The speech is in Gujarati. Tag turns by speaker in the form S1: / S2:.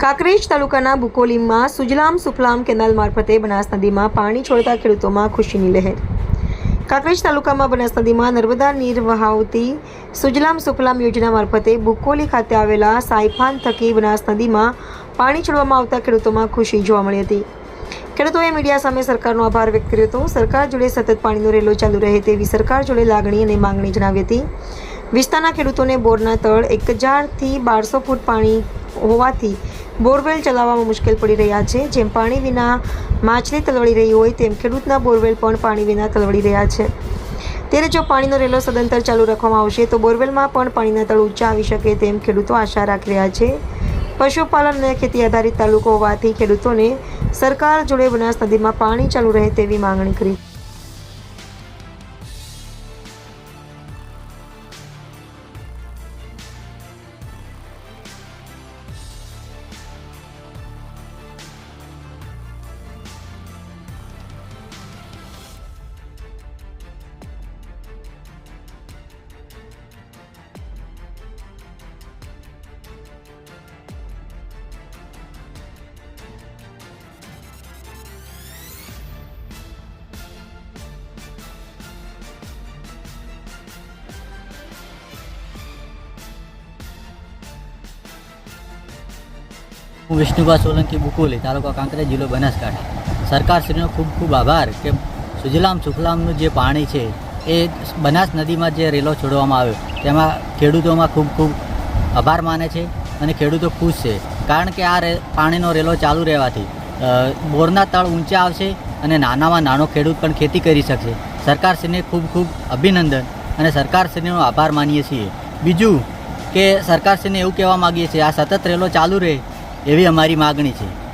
S1: કાંકરેજ તાલુકાના બુકોલીમાં સુજલામ સુફલામ કેનાલ મારફતે બનાસ નદીમાં પાણી છોડતા ખેડૂતોમાં ખુશીની લહેર. કાંકરેજ તાલુકામાં બનાસ નદીમાં નર્મદા નીર વહાવતી સુજલામ સુફલામ યોજના મારફતે બુકોલી ખાતે આવેલા સાયફાન થકી બનાસ નદીમાં પાણી છોડવામાં આવતા ખેડૂતોમાં ખુશી જોવા મળી હતી. ખેડૂતોએ મીડિયા સામે સરકારનો આભાર વ્યક્ત કર્યો હતો. સરકાર જોડે સતત પાણીનો રેલો ચાલુ રહે તેવી સરકાર જોડે લાગણી અને માંગણી જણાવી હતી. વિસ્તારના ખેડૂતોને બોરના તળ એક હજારથી બારસો ફૂટ પાણી હોવાથી બોરવેલ ચલાવવામાં મુશ્કેલ પડી રહ્યા છે. જેમ પાણી વિના માછલી તલવડી રહી હોય, તેમ ખેડૂતના બોરવેલ પણ પાણી વિના તલવડી રહ્યા છે. ત્યારે જો પાણીનો રેલો સદંતર ચાલુ રાખવામાં આવશે, તો બોરવેલમાં પણ પાણીના તળ ઊંચા આવી શકે તેમ ખેડૂતો આશા રાખી રહ્યા છે. પશુપાલન અને ખેતી આધારિત તાલુકો હોવાથી ખેડૂતોને સરકાર જોડે બનાસ નદીમાં પાણી ચાલુ રહે તેવી માંગણી કરી.
S2: હું વિષ્ણુભા સોલંકી બુકોલી, તાલુકા કાંકરેજ જિલ્લો બનાસકાંઠા. સરકારશ્રીનો ખૂબ ખૂબ આભાર કે સુજલામ સુખલામનું જે પાણી છે, એ બનાસ નદીમાં જે રેલો છોડવામાં આવ્યો, તેમાં ખેડૂતોમાં ખૂબ ખૂબ આભાર માને છે અને ખેડૂતો ખુશ છે. કારણ કે આ પાણીનો રેલો ચાલુ રહેવાથી બોરના તળ ઊંચા આવશે અને નાનામાં નાનો ખેડૂત પણ ખેતી કરી શકશે. સરકારશ્રીને ખૂબ ખૂબ અભિનંદન અને સરકારશ્રીનો આભાર માનીએ છીએ. બીજું કે સરકારશ્રીને એવું કહેવા માગીએ છીએ, આ સતત રેલો ચાલુ રહે એવી અમારી માગણી છે.